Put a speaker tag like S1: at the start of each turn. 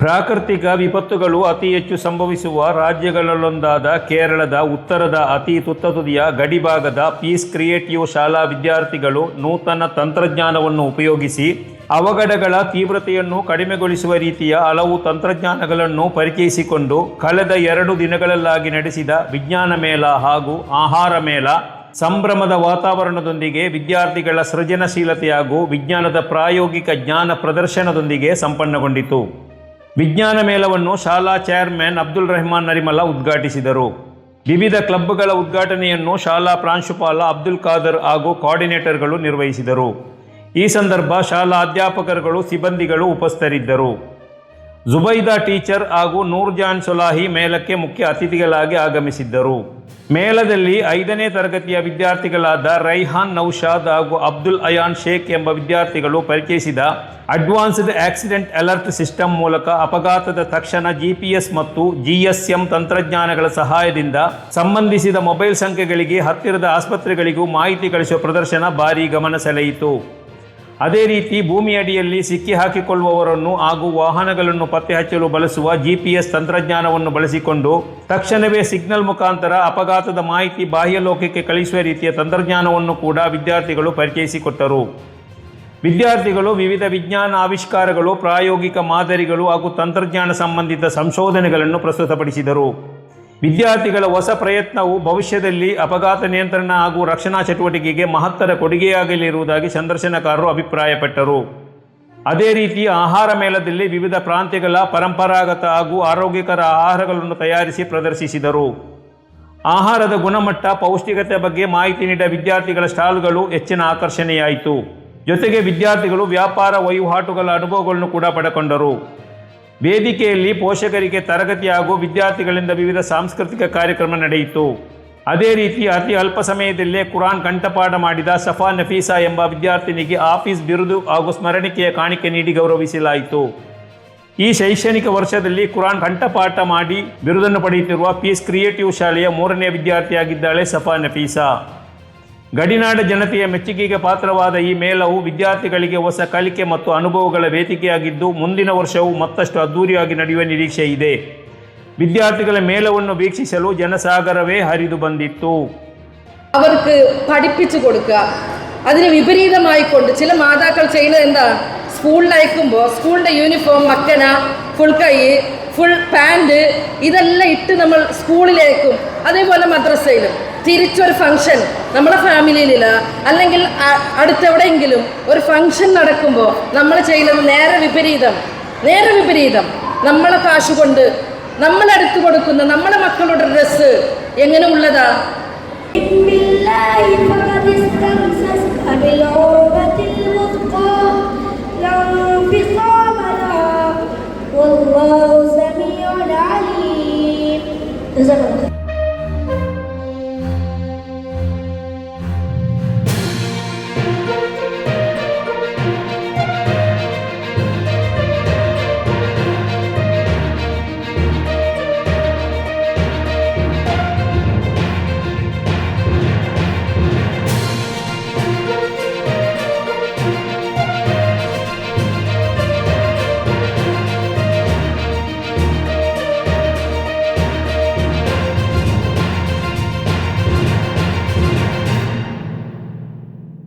S1: ಪ್ರಾಕೃತಿಕ ವಿಪತ್ತುಗಳು ಅತಿ ಹೆಚ್ಚು ಸಂಭವಿಸುವ ರಾಜ್ಯಗಳಲ್ಲೊಂದಾದ ಕೇರಳದ, ಉತ್ತರದ ಅತಿ ತುತ್ತ ತುದಿಯ ಗಡಿಭಾಗದ ಪೀಸ್ ಕ್ರಿಯೇಟಿವ್ ಶಾಲಾ ವಿದ್ಯಾರ್ಥಿಗಳು ನೂತನ ತಂತ್ರಜ್ಞಾನವನ್ನು ಉಪಯೋಗಿಸಿ ಅವಘಡಗಳ ತೀವ್ರತೆಯನ್ನು ಕಡಿಮೆಗೊಳಿಸುವ ರೀತಿಯ ಹಲವು ತಂತ್ರಜ್ಞಾನಗಳನ್ನು ಪರಿಚಯಿಸಿಕೊಂಡು ಕಳೆದ ಎರಡು ದಿನಗಳಲ್ಲಾಗಿ ನಡೆಸಿದ ವಿಜ್ಞಾನ ಮೇಳ ಹಾಗೂ ಆಹಾರ ಮೇಳ, ಸಂಭ್ರಮದ ವಾತಾವರಣದೊಂದಿಗೆ ವಿದ್ಯಾರ್ಥಿಗಳ ಸೃಜನಶೀಲತೆ ಹಾಗೂ ವಿಜ್ಞಾನದ ಪ್ರಾಯೋಗಿಕ ಜ್ಞಾನ ಪ್ರದರ್ಶನದೊಂದಿಗೆ ಸಂಪನ್ನಗೊಂಡಿತು. ವಿಜ್ಞಾನ ಮೇಳವನ್ನು ಶಾಲಾ ಚೇರ್ಮನ್ ಅಬ್ದುಲ್ ರೆಹಮಾನ್ ನರಿಮಲ ಉದ್ಘಾಟಿಸಿದರು. ವಿವಿಧ ಕ್ಲಬ್ಗಳ ಉದ್ಘಾಟನೆಯನ್ನು ಶಾಲಾ ಪ್ರಾಂಶುಪಾಲ ಅಬ್ದುಲ್ ಖಾದರ್ ಹಾಗೂ ಕೋಆರ್ಡಿನೇಟರ್ಗಳು ನಿರ್ವಹಿಸಿದರು. ಈ ಸಂದರ್ಭ ಶಾಲಾ ಅಧ್ಯಾಪಕರುಗಳು, ಸಿಬ್ಬಂದಿಗಳು ಉಪಸ್ಥಿತರಿದ್ದರು. ಜುಬೈದಾ ಟೀಚರ್ ಹಾಗೂ ನೂರ್ಜಾನ್ ಸೊಲಾಹಿ ಮೇಲಕ್ಕೆ ಮುಖ್ಯ ಅತಿಥಿಗಳಾಗಿ ಆಗಮಿಸಿದ್ದರು. ಮೇಳದಲ್ಲಿ ಐದನೇ ತರಗತಿಯ ವಿದ್ಯಾರ್ಥಿಗಳಾದ ರೈಹಾನ್ ನೌಶಾದ್ ಹಾಗೂ ಅಬ್ದುಲ್ ಅಯಾನ್ ಶೇಖ್ ಎಂಬ ವಿದ್ಯಾರ್ಥಿಗಳು ಪರಿಚಯಿಸಿದ ಅಡ್ವಾನ್ಸ್ಡ್ ಆಕ್ಸಿಡೆಂಟ್ ಅಲರ್ಟ್ ಸಿಸ್ಟಮ್ ಮೂಲಕ ಅಪಘಾತದ ತಕ್ಷಣ ಜಿಪಿಎಸ್ ಮತ್ತು ಜಿಎಸ್ಎಂ ತಂತ್ರಜ್ಞಾನಗಳ ಸಹಾಯದಿಂದ ಸಂಬಂಧಿಸಿದ ಮೊಬೈಲ್ ಸಂಖ್ಯೆಗಳಿಗೆ ಹತ್ತಿರದ ಆಸ್ಪತ್ರೆಗಳಿಗೂ ಮಾಹಿತಿ ಕಳಿಸುವ ಪ್ರದರ್ಶನ ಭಾರೀ ಗಮನ ಸೆಳೆಯಿತು. ಅದೇ ರೀತಿ ಭೂಮಿಯಡಿಯಲ್ಲಿ ಸಿಕ್ಕಿ ಹಾಕಿಕೊಳ್ಳುವವರನ್ನು ಹಾಗೂ ವಾಹನಗಳನ್ನು ಪತ್ತೆ ಹಚ್ಚಲು ಬಳಸುವ ಜಿಪಿಎಸ್ ತಂತ್ರಜ್ಞಾನವನ್ನು ಬಳಸಿಕೊಂಡು ತಕ್ಷಣವೇ ಸಿಗ್ನಲ್ ಮುಖಾಂತರ ಅಪಘಾತದ ಮಾಹಿತಿ ಬಾಹ್ಯ ಲೋಕಕ್ಕೆ ಕಳಿಸುವ ರೀತಿಯ ತಂತ್ರಜ್ಞಾನವನ್ನು ಕೂಡ ವಿದ್ಯಾರ್ಥಿಗಳು ಪರಿಚಯಿಸಿಕೊಟ್ಟರು. ವಿದ್ಯಾರ್ಥಿಗಳು ವಿವಿಧ ವಿಜ್ಞಾನ ಆವಿಷ್ಕಾರಗಳು, ಪ್ರಾಯೋಗಿಕ ಮಾದರಿಗಳು ಹಾಗೂ ತಂತ್ರಜ್ಞಾನ ಸಂಬಂಧಿತ ಸಂಶೋಧನೆಗಳನ್ನು ಪ್ರಸ್ತುತಪಡಿಸಿದರು. ವಿದ್ಯಾರ್ಥಿಗಳ ಹೊಸ ಪ್ರಯತ್ನವು ಭವಿಷ್ಯದಲ್ಲಿ ಅಪಘಾತ ನಿಯಂತ್ರಣ ಹಾಗೂ ರಕ್ಷಣಾ ಚಟುವಟಿಕೆಗೆ ಮಹತ್ತರ ಕೊಡುಗೆಯಾಗಲಿರುವುದಾಗಿ ಸಂದರ್ಶನಕಾರರು ಅಭಿಪ್ರಾಯಪಟ್ಟರು. ಅದೇ ರೀತಿ ಆಹಾರ ಮೇಳದಲ್ಲಿ ವಿವಿಧ ಪ್ರಾಂತ್ಯಗಳ ಪರಂಪರಾಗತ ಹಾಗೂ ಆರೋಗ್ಯಕರ ಆಹಾರಗಳನ್ನು ತಯಾರಿಸಿ ಪ್ರದರ್ಶಿಸಿದರು. ಆಹಾರದ ಗುಣಮಟ್ಟ, ಪೌಷ್ಟಿಕತೆ ಬಗ್ಗೆ ಮಾಹಿತಿ ನೀಡಿದ ವಿದ್ಯಾರ್ಥಿಗಳ ಸ್ಟಾಲ್ಗಳು ಹೆಚ್ಚಿನ ಆಕರ್ಷಣೆಯಾಯಿತು. ಜೊತೆಗೆ ವಿದ್ಯಾರ್ಥಿಗಳು ವ್ಯಾಪಾರ ವಹಿವಾಟುಗಳ ಅನುಭವಗಳನ್ನು ಕೂಡ ಪಡೆಕೊಂಡರು. ವೇದಿಕೆಯಲ್ಲಿ ಪೋಷಕರಿಗೆ ತರಗತಿ ಹಾಗೂ ವಿದ್ಯಾರ್ಥಿಗಳಿಂದ ವಿವಿಧ ಸಾಂಸ್ಕೃತಿಕ ಕಾರ್ಯಕ್ರಮ ನಡೆಯಿತು. ಅದೇ ರೀತಿ ಅತಿ ಅಲ್ಪ ಸಮಯದಲ್ಲೇ ಕುರಾನ್ ಕಂಠಪಾಠ ಮಾಡಿದ ಸಫಾ ನಫೀಸಾ ಎಂಬ ವಿದ್ಯಾರ್ಥಿನಿಗೆ ಆಫೀಸ್ ಬಿರುದು ಹಾಗೂ ಸ್ಮರಣಿಕೆಯ ಕಾಣಿಕೆ ನೀಡಿ ಗೌರವಿಸಲಾಯಿತು. ಈ ಶೈಕ್ಷಣಿಕ ವರ್ಷದಲ್ಲಿ ಕುರಾನ್ ಕಂಠಪಾಠ ಮಾಡಿ ಬಿರುದನ್ನು ಪಡೆಯುತ್ತಿರುವ ಪೀಸ್ ಕ್ರಿಯೇಟಿವ್ ಶಾಲೆಯ ಮೂರನೇ ವಿದ್ಯಾರ್ಥಿಯಾಗಿದ್ದಾಳೆ ಸಫಾ ನಫೀಸಾ. ಗಡಿನಾಡ ಜನತೆಯ ಮೆಚ್ಚುಗೆಗೆ ಪಾತ್ರವಾದ ಈ ಮೇಳವು ವಿದ್ಯಾರ್ಥಿಗಳಿಗೆ ಹೊಸ ಕಲಿಕೆ ಮತ್ತು ಅನುಭವಗಳ ವೇದಿಕೆಯಾಗಿದ್ದು ಮುಂದಿನ ವರ್ಷವೂ ಮತ್ತಷ್ಟು ಅದ್ದೂರಿಯಾಗಿ ನಡೆಯುವ ನಿರೀಕ್ಷೆ ಇದೆ ವಿದ್ಯಾರ್ಥಿಗಳ ಮೇಳವನ್ನು ವೀಕ್ಷಿಸಲು ಜನಸಾಗರವೇ ಹರಿದು ಬಂದಿತ್ತು
S2: അവർക്ക് പഠിപ്പിച്ചു കൊടുക്കുക അതിന് വിപരീതമായിക്കൊണ്ട് ചില മാതാക്കൾ ചെയ്യുന്നത് എന്താ സ്കൂളിൽ അയക്കുമ്പോൾ സ്കൂളിൻ്റെ യൂണിഫോം മക്കന ഫുൾ കൈ ഫുൾ പാൻറ് ഇതെല്ലാം ഇട്ട് നമ്മൾ സ്കൂളിലേക്കും അതേപോലെ മദ്രസയിലും തിരിച്ചൊരു ഫംഗ്ഷൻ നമ്മളെ ഫാമിലിയിലില്ല അല്ലെങ്കിൽ അ- അടുത്തെവിടെയെങ്കിലും ഒരു ഫംഗ്ഷൻ നടക്കുമ്പോൾ നമ്മൾ ചെയ്യുന്നത് നേരെ വിപരീതം നേരെ വിപരീതം നമ്മളെ കാശ് കൊണ്ട് നമ്മളെടുത്തു കൊടുക്കുന്ന നമ്മളെ മക്കളുടെ ഡ്രസ്സ് എങ്ങനെ ഉള്ളതാ
S3: بالله فقد استمسك بالعروة الوثقى لا انفصام لها والله سميع عليم جزاك الله